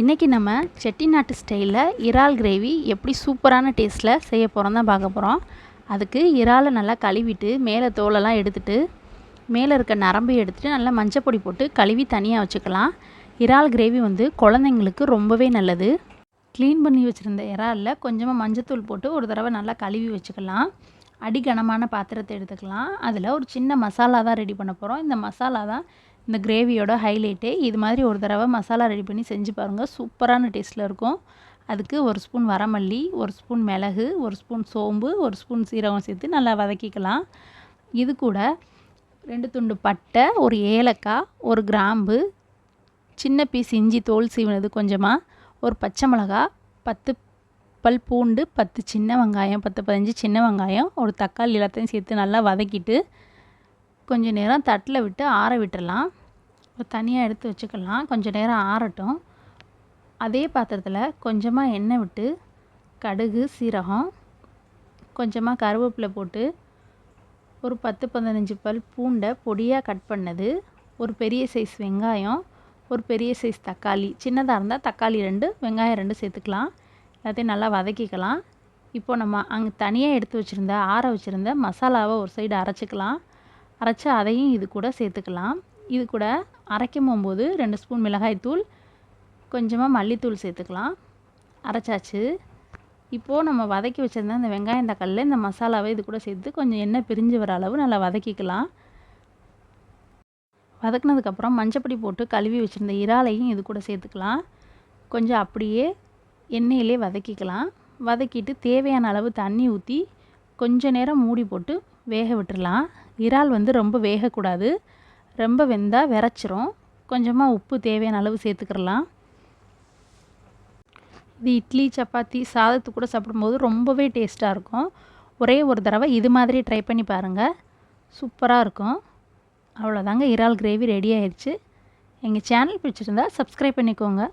இன்றைக்கி நம்ம செட்டிநாட்டு ஸ்டைலில் இறால் கிரேவி எப்படி சூப்பரான டேஸ்ட்டில் செய்ய போகிறோம் தான் பார்க்க போகிறோம் அதுக்கு இறாலை நல்லா கழுவிட்டு மேலே தோலெல்லாம் எடுத்துட்டு மேலே இருக்க நரம்பு எடுத்துட்டு நல்லா மஞ்சப்பொடி போட்டு கழுவி தனியாக வச்சுக்கலாம். இறால் கிரேவி வந்து குழந்தைங்களுக்கு ரொம்பவே நல்லது. க்ளீன் பண்ணி வச்சுருந்த இறாலில் கொஞ்சமாக மஞ்சத்தூள் போட்டு ஒரு தடவை நல்லா கழுவி வச்சுக்கலாம். அடிகனமான பாத்திரத்தை எடுத்துக்கலாம். அதில் ஒரு சின்ன மசாலா தான் ரெடி பண்ண போகிறோம் இந்த மசாலா தான் இந்த கிரேவியோட ஹைலைட்டு இது மாதிரி ஒரு தடவை மசாலா ரெடி பண்ணி செஞ்சு பாருங்கள் சூப்பரான டேஸ்ட்டில் இருக்கும். அதுக்கு ஒரு ஸ்பூன் வரமல்லி ஒரு ஸ்பூன் மிளகு ஒரு ஸ்பூன் சோம்பு ஒரு ஸ்பூன் சீரகம் சேர்த்து நல்லா வதக்கிக்கலாம். இது கூட ரெண்டு துண்டு பட்டை ஒரு ஏலக்காய் ஒரு கிராம்பு சின்ன பீஸ் இஞ்சி தோல் சீவினது கொஞ்சமாக ஒரு பச்சை மிளகா பத்து பல் பூண்டு பத்து சின்ன வெங்காயம் பத்து பதினஞ்சு சின்ன வெங்காயம் ஒரு தக்காளி எல்லாத்தையும் சேர்த்து நல்லா வதக்கிட்டு கொஞ்சம் நேரம் தட்டில் விட்டு ஆற விட்டுறலாம். தனியாக எடுத்து வச்சுக்கலாம். கொஞ்சம் நேரம் ஆறட்டும். அதே பாத்திரத்தில் கொஞ்சமாக எண்ணெய் விட்டு கடுகு சீரகம் கொஞ்சமாக கருவேப்பிலை போட்டு ஒரு பத்து பதினஞ்சு பல் பூண்டை பொடியாக கட் பண்ணது. ஒரு பெரிய சைஸ் வெங்காயம் ஒரு பெரிய சைஸ் தக்காளி. சின்னதாக இருந்தால் தக்காளி ரெண்டு வெங்காயம் ரெண்டு சேர்த்துக்கலாம். எல்லாத்தையும் நல்லா வதக்கிக்கலாம். இப்போ நம்ம அங்கே தனியாக எடுத்து வச்சுருந்த ஆற வச்சுருந்த மசாலாவை ஒரு சைடு அரைச்சிக்கலாம். அரைச்சி அதையும் இது கூட சேர்த்துக்கலாம். இது கூட அரைக்கும் போகும்போது ரெண்டு ஸ்பூன் மிளகாய்த்தூள் கொஞ்சமாக மல்லித்தூள் சேர்த்துக்கலாம். அரைச்சாச்சு. இப்போது நம்ம வதக்கி வச்சுருந்த இந்த வெங்காயம் தக்காளியில் இந்த மசாலாவை இது கூட சேர்த்து கொஞ்சம் எண்ணெய் பிரிஞ்சு வர அளவு நல்லா வதக்கிக்கலாம். வதக்குனதுக்கப்புறம் மஞ்சப்பொடி போட்டு கழுவி வச்சுருந்த இறாலையும் இது கூட சேர்த்துக்கலாம். கொஞ்சம் அப்படியே எண்ணெயிலே வதக்கிக்கலாம். வதக்கிட்டு தேவையான அளவு தண்ணி ஊற்றி கொஞ்ச நேரம் மூடி போட்டு வேக விட்டுடலாம் இறால் வந்து ரொம்ப வேகக்கூடாது. ரொம்ப வெந்தால் விரைச்சிரும். கொஞ்சமாக உப்பு தேவையான அளவு சேர்த்துக்கிறலாம். இது இட்லி சப்பாத்தி சாதத்து கூட சாப்பிடும்போது ரொம்பவே டேஸ்ட்டாக இருக்கும். ஒரே ஒரு தடவை இது மாதிரி ட்ரை பண்ணி பாருங்கள் சூப்பராக இருக்கும். அவ்வளோதாங்க இறால் கிரேவி ரெடி ஆயிடுச்சு எங்கள் சேனல் பிடிச்சிருந்தா சப்ஸ்கிரைப் பண்ணிக்கோங்க.